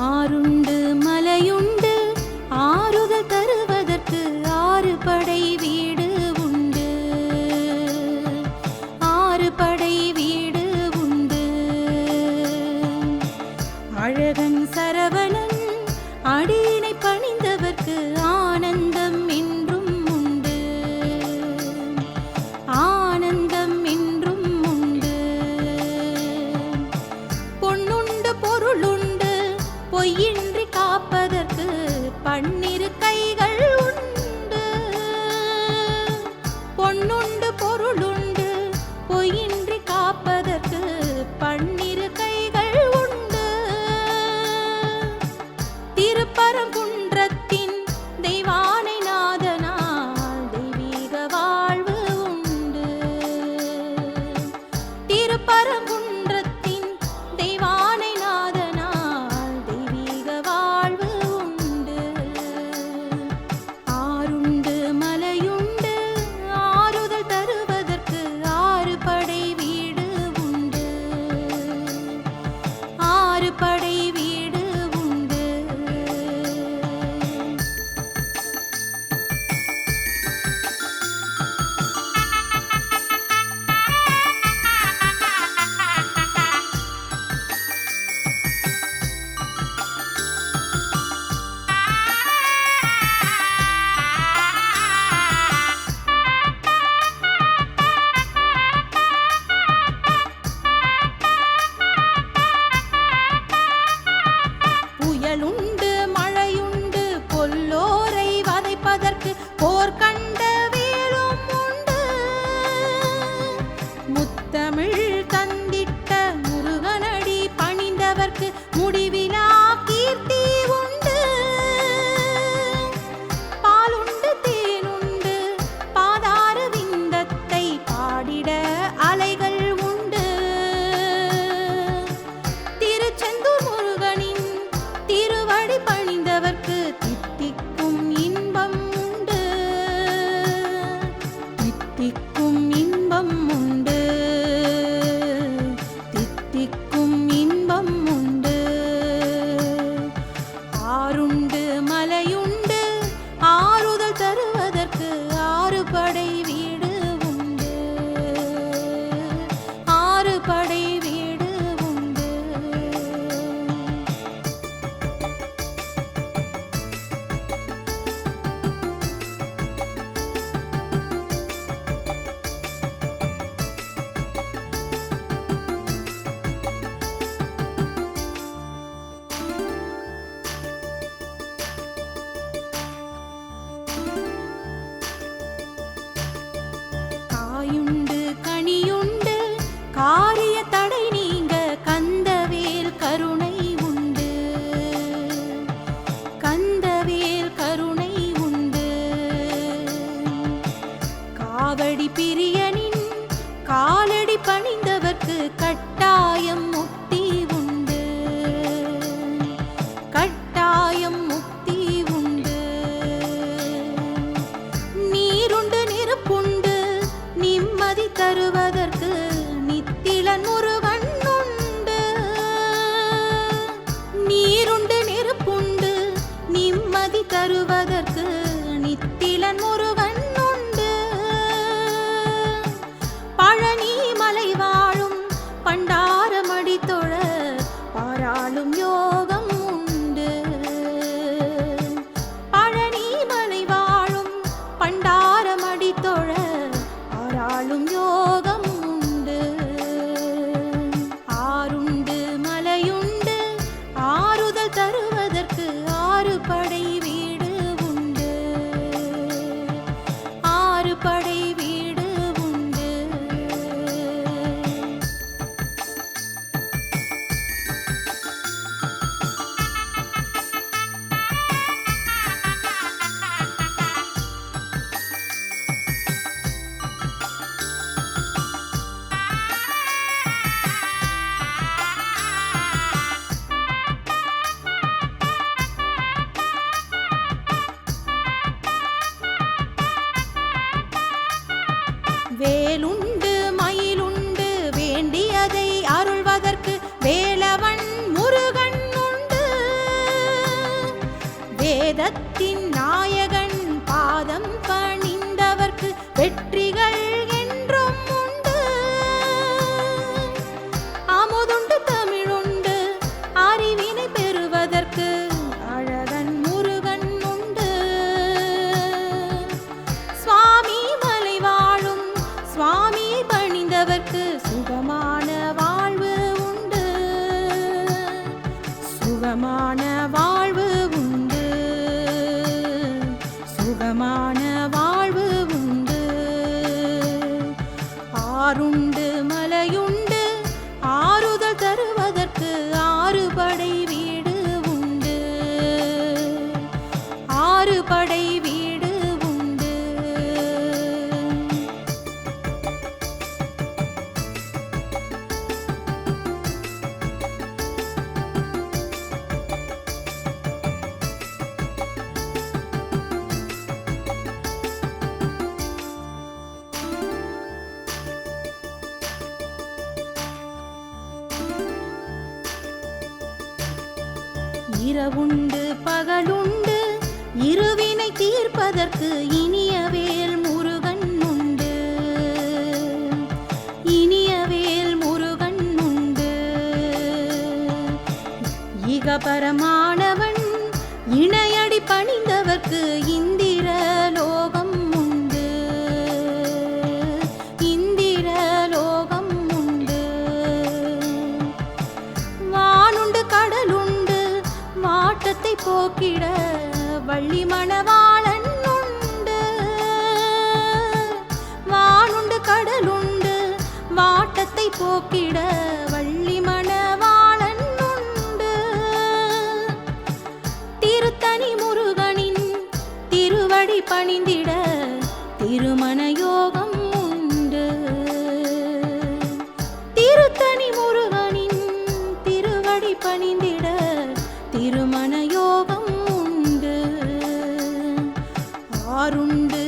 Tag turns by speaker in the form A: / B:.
A: ஆறுண்டு மலையுண்டு ஆறுதல் தருவதற்கு ஆறு படை வீடு உண்டு. ஆறு படை வீடு உண்டு. அழகன் சரவணன் அடிய இன்றி காப்பதற்கு பன்னிரு கைகள் உண்டு. பொன்னுண்டு பொருளுண்டு பொயின்றி காப்பதற்கு பன்னிரு கைகள் உண்டு. திருப்பரங்குன்றத்தின் தெய்வா முடிவிலா வருவதற்கு இரவுண்டு பகலுண்டு இருவினை தீர்ப்பதற்கு இனிய வேல் முருகன் உண்டு. இனிய வேல் முருகன் உண்டு. இக போக்கிட வள்ளி மணவாளன் உண்டு. வானுண்டு கடலுண்டு வாட்டத்தை போக்கிட வள்ளி மணவாளன் உண்டு. திருத்தனி முருகனின் திருவடி பணிந்திட யாருண்டு